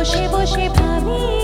বসে বসে ভাবি।